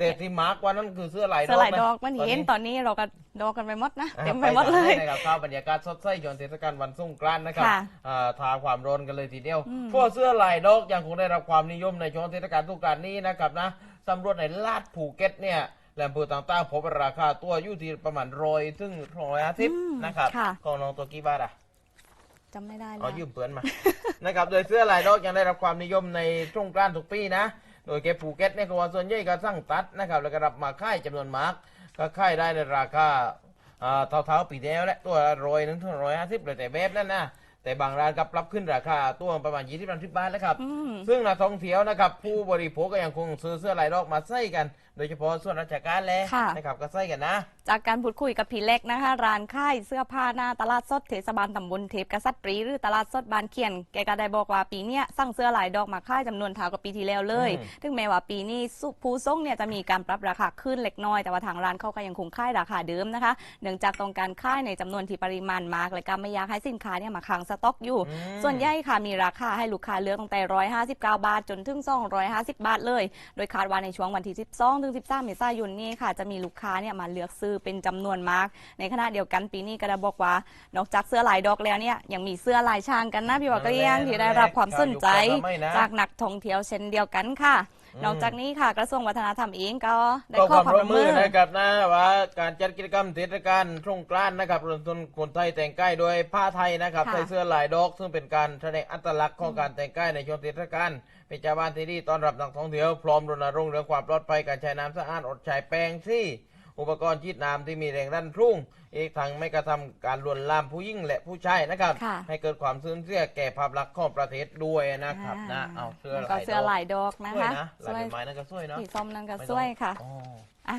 แต่ที่มาร์กว่านั้นคือเสื้อลายดอกเสื้อลายดอกะมันตเห็นตอนนี้เราก็ดอกกันไปหมดนะอ่าเต็มไปหมดเลยไปนะครับเข้าบรรยากาศสดใสย้อนเทศกาลวันสงกรานต์นะครับค่ะอ่าทาความร้อนกันเลยทีเดียวอืมพวกเสื้อลายดอกยังคงได้รับความนิยมในช่วงเทศกาลสงกรานต์นี้นะครับนะสำรวจในลาดภูเก็ตเนี่ยแหล่งปืนต่างๆพบราคาตัวอยู่ที่ประมาณร้อยถึงร้อยห้าสิบอืมนะครับค่ะของน้องตัวกี่บาทอะจำไม่ได้แล้เอาวยืมเปือนมานะครับโดยเสื้อลายดอกยังได้รับความนิยมในช่วงกลางทุกปีนะโดยเก็บภูเก็ตเนี่ยก็ว่าส่วนใหญ่ก็สั่งตัดนะครับแล้วก็รับมาค่ายจำนวนมากก็ค่ายได้ในราคาอ่าเท่าๆปีที่แล้วแหละตัวละร้อยหนึงถึงร้อยห้าสิบเลยแต่แบบนั้นนะแต่บางร้านก็ปรับขึ้นราคาตัวประมาณยี่สิบ30บาทแล้วครับอืมซึ่งนักท่องเที่ยวนะครับ ผู้บริโภคก็ยังคงซื้อเสื้อลายดอกมาใส่กันโดยเฉพาะส่วนราชการแหละค่ะ นะครับก็ใส่กันนะ จากการพูดคุยกับพี่เล็กนะคะ ร้านค่ายเสื้อผ้าหน้าตลาดสดเทศบาลตำบลเทพกษัตรีหรือตลาดสดบานเขียน แกก็ได้บอกว่าปีเนี้ยสั่งเสื้อหลายดอกมาค่ายจำนวนเท่ากับปีที่แล้วเลย อืม ถึงแม้ว่าปีนี้สุผู้ส่งเนี่ยจะมีการปรับราคาขึ้นเล็กน้อย แต่ว่าทางร้านเขาก็ยังคงค่ายราคาเดิมนะคะ เนื่องจากต้องการค่ายในจำนวนที่ปริมาณมาก และก็ไม่อยากให้สินค้าเนี่ยมาค้างสต็อกอยู่ อืม ส่วนใหญ่ค่ะมีราคาให้ลูกค้าเลือกตั้งแต่ 159 บาท จนถึง 250 บาทเลย โดยคาดว่าในช่วงวันที่ 12ถึง13เมษายนนี้ค่ะ จะมีลูกค้าเนี่ยมาเลือกซื้อเป็นจำนวนมาก ในขณะเดียวกันปีนี้ก็ได้บอกว่า นอกจากเสื้อลายดอกแล้วเนี่ยยังมีเสื้อลายช้างกันนะพี่ว่าก็ยังที่ได้รับความสนใจจากนักท่องเที่ยวเช่นเดียวกันค่ะอืมนอกจากนี้ค่ะกระทรวงวัฒนธรรมเองก็ได้ก็ข้คอวามความร่วร่มวมมืมืออนะครับนะว่าการจัดกิจกรรมเทศกาลสงกรานต์นะครับรวมถึงคนไทยแต่งกายด้วยผ้าไทยนะครับค่ะใส่เสื้อลายดอก ซึ่งเป็นการแสดงอัตลักษณ์ของการแต่งกายในช่วงเทศกาล เป็นชาวบ้านที่ดีต้อนรับนักท่องเที่ยวพร้อมรณรงค์เรื่องความปลอดภัยการใช้น้ำสะอาดอดใช้แป้งที่ อุปกรณ์ฉีดน้ำที่มีแรงดันรุ่ง อีกทั้งไม่กระทำการลวนลามผู้หญิงและผู้ชายนะครับ ค่ะ ให้เกิดความสูญเสียแก่ภาพลักษณ์ของประเทศด้วยนะครับนะาเอาเสื้อแล้วก็ลายเสื้อดอกลายดอกนะสวยคะนะลายดอกไม้นั่นก็สวยเนาะสีส้มนั่นก็ไม่สต้องวยค่ะอ๋อ อะ